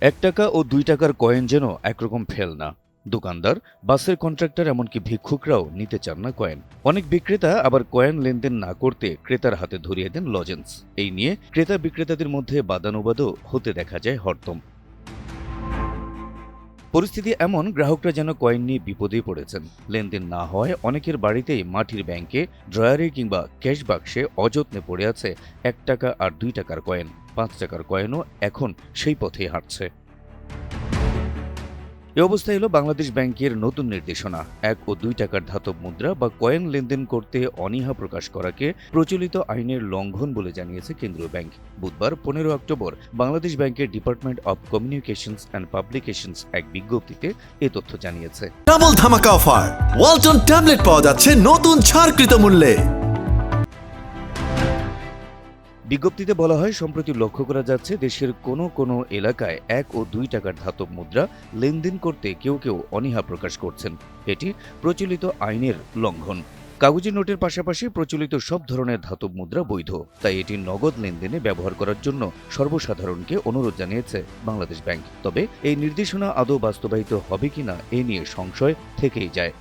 এক টাকা ও দুই টাকার কয়েন যেন একরকম ফেল না। দোকানদার, বাসের কন্ট্রাক্টর এমনকি ভিক্ষুকরাও নিতে চান না কয়েন অনেক বিক্রেতা আবার কয়েন লেনদেন না করতে ক্রেতার হাতে ধরিয়ে দেন লজেন্স এই নিয়ে ক্রেতা বিক্রেতাদের মধ্যে বাদানুবাদও হতে দেখা যায় হরদম। পরিস্থিতি এমন, গ্রাহকরা যেন কয়েন নিয়ে বিপদে পড়েছেন। লেনদেন না হয়, অনেকের বাড়িতেই মাটির ব্যাংকে, ড্রয়ারে কিংবা ক্যাশ বাক্সে অযত্নে পড়ে আছে এক টাকা আর দুই টাকার কয়েন, পাঁচ টাকার কয়েনও এখন সেই পথেই হাঁটছে। এ অবস্থা এলো বাংলাদেশ ব্যাংকের নতুন নির্দেশনা। এক ও দুই টাকার ধাতব মুদ্রা বা কয়েন লেনদেন করতে অনীহা প্রকাশ করাকে প্রচলিত আইনের লঙ্ঘন বলে জানিয়েছে কেন্দ্রীয় ব্যাংক। বুধবার পনেরো অক্টোবর বাংলাদেশ ব্যাংকের department of communications and publications এক বিজ্ঞপ্তিতে এ তথ্য জানিয়েছে। ডাবল ধামাকা অফার। ওয়ালটন ট্যাবলেট পাওয়া যাচ্ছে নতুন ছাড়কৃত মূল্যে। বিজ্ঞপ্তিতে বলা হয়, সম্প্রতি লক্ষ্য করা যাচ্ছে দেশের কোনো কোনো এলাকায় এক ও দুই টাকার ধাতব মুদ্রা লেনদেন করতে কেউ কেউ অনীহা প্রকাশ করছেন। এটি প্রচলিত আইনের লঙ্ঘন। কাগজি নোটের পাশাপাশি প্রচলিত সব ধরনের ধাতব মুদ্রা বৈধ। তাই এটি নগদ লেনদেনে ব্যবহার করার জন্য সর্বসাধারণকে অনুরোধ জানিয়েছে বাংলাদেশ ব্যাংক। তবে এই নির্দেশনা আদৌ বাস্তবায়িত হবে কিনা এ নিয়ে সংশয় থেকেই যায়।